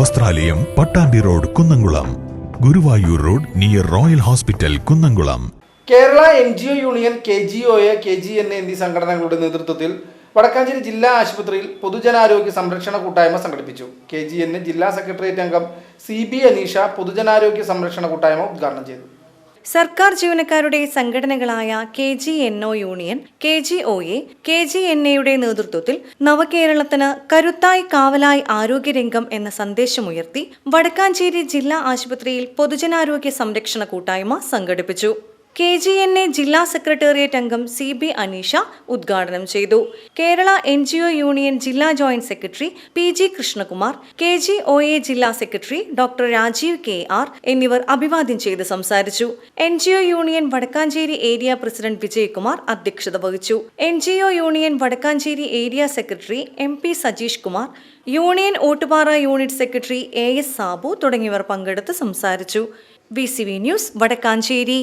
വസ്ത്രാലയം Pattambi road Kunnamkulam. Guruvayur road near royal hospital Kunnamkulam. Kerala N G O union K G O A K G N എന്നീ സംഘടനകളുടെ നേതൃത്വത്തിൽ വടക്കാഞ്ചേരി ജില്ലാ ആശുപത്രിയിൽ പൊതുജനാരോഗ്യ സംരക്ഷണ കൂട്ടായ്മ സംഘടിപ്പിച്ചു. കെ ജി എൻ ജില്ലാ സെക്രട്ടേറിയറ്റ് അംഗം സി ബി അനീഷ പൊതുജനാരോഗ്യ സംരക്ഷണ കൂട്ടായ്മ ഉദ്ഘാടനം ചെയ്തു. സർക്കാർ ജീവനക്കാരുടെ സംഘടനകളായ K G N O union K G O A K G N എയുടെ നേതൃത്വത്തിൽ നവകേരളത്തിന് കരുത്തായി കാവലായി ആരോഗ്യരംഗം എന്ന സന്ദേശമുയർത്തി വടക്കാഞ്ചേരി ജില്ലാ ആശുപത്രിയിൽ പൊതുജനാരോഗ്യ സംരക്ഷണ കൂട്ടായ്മ സംഘടിപ്പിച്ചു. കെ ജി എൻ എ ജില്ലാ സെക്രട്ടേറിയറ്റ് അംഗം സി ബി അനീഷ ഉദ്ഘാടനം ചെയ്തു. Kerala N G O union ജില്ലാ joint secretary P G Krishnakumar K G O A ജില്ലാ secretary doctor Rajeev K R എന്നിവർ അഭിവാദ്യം ചെയ്ത് സംസാരിച്ചു. N G O union Vadakkanchery area president Vijayakumar അധ്യക്ഷത വഹിച്ചു. N G O union Vadakkanchery area secretary M P Sajeesh Kumar union Ottupara unit secretary A S Sabu തുടങ്ങിയവർ പങ്കെടുത്ത് സംസാരിച്ചു. V C V news Vadakkanchery.